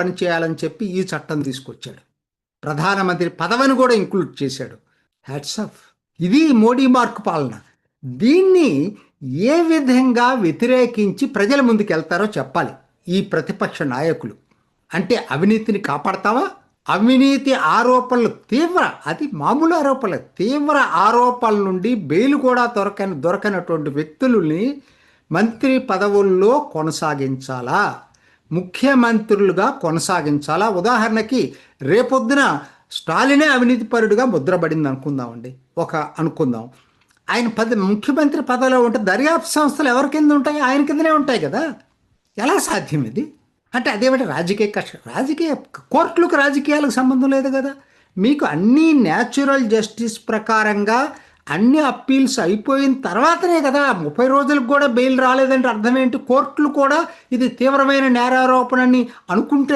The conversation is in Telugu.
పనిచేయాలని చెప్పి ఈ చట్టం తీసుకొచ్చాడు. ప్రధానమంత్రి పదవిని కూడా ఇంక్లూడ్ చేశాడు. హ్యాట్స్ ఆఫ్ ఇది మోడీ మార్క్ పాలన. దీన్ని ఏ విధంగా వ్యతిరేకించి ప్రజల ముందుకు వెళ్తారో చెప్పాలి. ఈ ప్రతిపక్ష నాయకులు. అంటే అవినీతిని కాపాడతావా? అవినీతి ఆరోపణలు తీవ్ర అది మామూలు ఆరోపణలు. తీవ్ర ఆరోపణల నుండి బెయిల్ కూడా దొరకని దొరకనటువంటి వ్యక్తులని మంత్రి పదవుల్లో కొనసాగించాలా? ముఖ్యమంత్రులుగా కొనసాగించాలా? ఉదాహరణకి రేపొద్దున స్టాలినే అవినీతిపరుడుగా ముద్రపడింది అనుకుందామండి. ఒక అనుకుందాం. ఆయన పద ముఖ్యమంత్రి పదవిలో ఉంటే దర్యాప్తు సంస్థలు ఎవరి కింద ఉంటాయి? ఆయన కిందనే ఉంటాయి కదా? ఎలా సాధ్యం ఇది? అంటే అదేమిటి రాజకీయ కష్ట రాజకీయ కోర్టులకు రాజకీయాలకు సంబంధం లేదు కదా? మీకు అన్నీ న్యాచురల్ జస్టిస్ ప్రకారంగా అన్ని అప్పీల్స్ అయిపోయిన తర్వాతనే కదా ముప్పై రోజులకు కూడా బెయిల్ రాలేదంటే అర్థం ఏంటి? కోర్టులు కూడా ఇది తీవ్రమైన నేరారోపణని అనుకుంటే